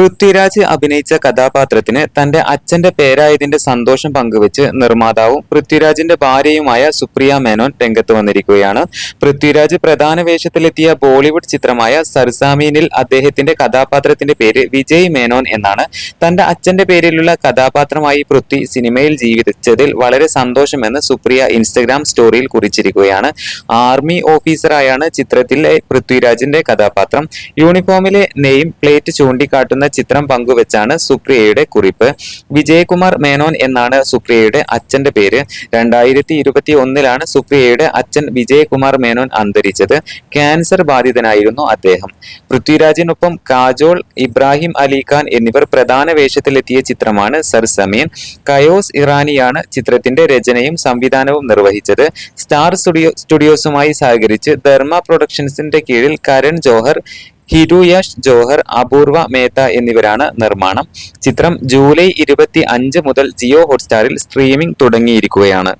പൃഥ്വിരാജ് അഭിനയിച്ച കഥാപാത്രത്തിന് തന്റെ അച്ഛന്റെ പേരായതിന്റെ സന്തോഷം പങ്കുവെച്ച് നിർമ്മാതാവും പൃഥ്വിരാജിന്റെ ഭാര്യയുമായ സുപ്രിയ മേനോൻ രംഗത്ത് വന്നിരിക്കുകയാണ്. പൃഥ്വിരാജ് പ്രധാന വേഷത്തിലെത്തിയ ബോളിവുഡ് ചിത്രമായ സർസാമീനിൽ അദ്ദേഹത്തിന്റെ കഥാപാത്രത്തിന്റെ പേര് വിജയ് മേനോൻ എന്നാണ്. തന്റെ അച്ഛന്റെ പേരിലുള്ള കഥാപാത്രമായി പൃഥ്വി സിനിമയിൽ ജീവിച്ചതിൽ വളരെ സന്തോഷമെന്ന് സുപ്രിയ ഇൻസ്റ്റഗ്രാം സ്റ്റോറിയിൽ കുറിച്ചിരിക്കുകയാണ്. ആർമി ഓഫീസറായാണ് ചിത്രത്തിലെ പൃഥ്വിരാജിന്റെ കഥാപാത്രം. യൂണിഫോമിലെ നെയിം പ്ലേറ്റ് ചൂണ്ടിക്കാട്ടുന്ന ചിത്രം പങ്കുവെച്ചാണ് സുപ്രിയയുടെ കുറിപ്പ്. വിജയകുമാർ മേനോൻ എന്നാണ് സുപ്രിയയുടെ അച്ഛന്റെ പേര്. രണ്ടായിരത്തി ഇരുപത്തി ഒന്നിലാണ് സുപ്രിയയുടെ അച്ഛൻ വിജയകുമാർ മേനോൻ അന്തരിച്ചത്. ക്യാൻസർ ബാധിതനായിരുന്നു അദ്ദേഹം. പൃഥ്വിരാജിനൊപ്പം കാജോൾ ഇബ്രാഹിം അലിഖാൻ എന്നിവർ പ്രധാന വേഷത്തിലെത്തിയ ചിത്രമാണ് സർസമീൻ കയോസ് ഇറാനിയാണ് ചിത്രത്തിന്റെ രചനയും സംവിധാനവും നിർവഹിച്ചത്. സ്റ്റാർ സ്റ്റുഡിയോ സ്റ്റുഡിയോസുമായി സഹകരിച്ച് ധർമ്മ പ്രൊഡക്ഷൻസിന്റെ കീഴിൽ കരൺ ജോഹർ ഹിരുയഷ് ജോഹർ അപൂർവ മേത്ത എന്നിവരാണ് നിർമ്മാണം. ചിത്രം ജൂലൈ ഇരുപത്തി അഞ്ച് മുതൽ ജിയോ ഹോട്ട്സ്റ്റാറിൽ സ്ട്രീമിംഗ് തുടങ്ങിയിരിക്കുകയാണ്.